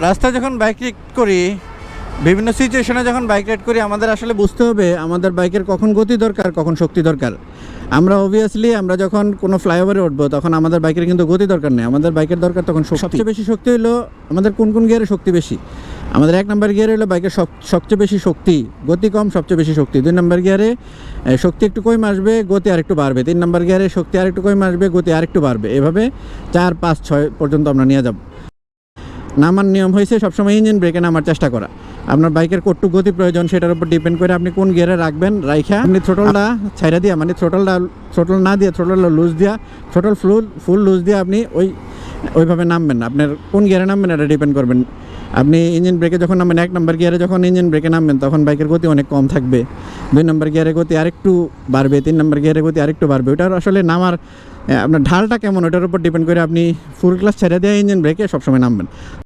রাস্তায় যখন bike ride করি বিভিন্ন সিচুয়েশনে যখন বাইক রাইড করি আমাদের আসলে বুঝতে হবে আমাদের বাইকের কখন গতি দরকার কখন শক্তি দরকার। আমরা অবভিয়াসলি আমরা যখন কোনো ফ্লাইওভারে উঠবো তখন আমাদের বাইকের কিন্তু গতি দরকার নেই। আমাদের বাইকের দরকার তখন সবচেয়ে বেশি শক্তি হলো আমাদের কোন কোন গিয়ারে শক্তি বেশি? আমাদের এক নম্বর গিয়ারে হলো বাইকের সবচেয়ে বেশি শক্তি। গতি কম সবচেয়ে বেশি শক্তি। দুই নম্বর গিয়ারে শক্তি একটু কম আসবে গতি আরেকটু বাড়বে। তিন নম্বর গিয়ারে শক্তি আরেকটু কম আসবে গতি আরেকটু বাড়বে। এভাবে চার পাঁচ ছয় পর্যন্ত আমরা নিয়ে যাব। নামার নিয়ম হয়েছে সবসময় ইঞ্জিন ব্রেকে নামার চেষ্টা করা। আপনার বাইকের কটটু গতি প্রয়োজন, সেটার উপর ডিপেন্ড করে আপনি কোন গিয়ারে রাখবেন, রাইখা আপনি থ্রোটলটা ছাইরা দিয়া মানে থ্রোটলটা থ্রোটল না দিয়ে, থ্রোটলটা লুজ দিয়া, থ্রোটল ফুল ফুল লুজ দিয়ে আপনি ওই, ওইভাবে নামবেন আপনার কোন গিয়ারে নামবেন এটা ডিপেন্ড করবেন। আপনি ইঞ্জিন ব্রেকে যখন নামবেন এক নম্বর গিয়ারে যখন ইঞ্জিন ব্রেকে নামবেন, তখন বাইকের গতি অনেক কম থাকবে। দুই নম্বর গিয়ারে গতি আরেকটু বাড়বে, তিন নম্বর গিয়ারে গতি আরেকটু বাড়বে। ওটার আসলে নামার আপনার ঢালটা কেমন, ওটার উপর ডিপেন্ড করে আপনি ফুল ক্লাস ছেড়ে দেওয়া ইঞ্জিন ব্রেকে সবসময় নামবেন।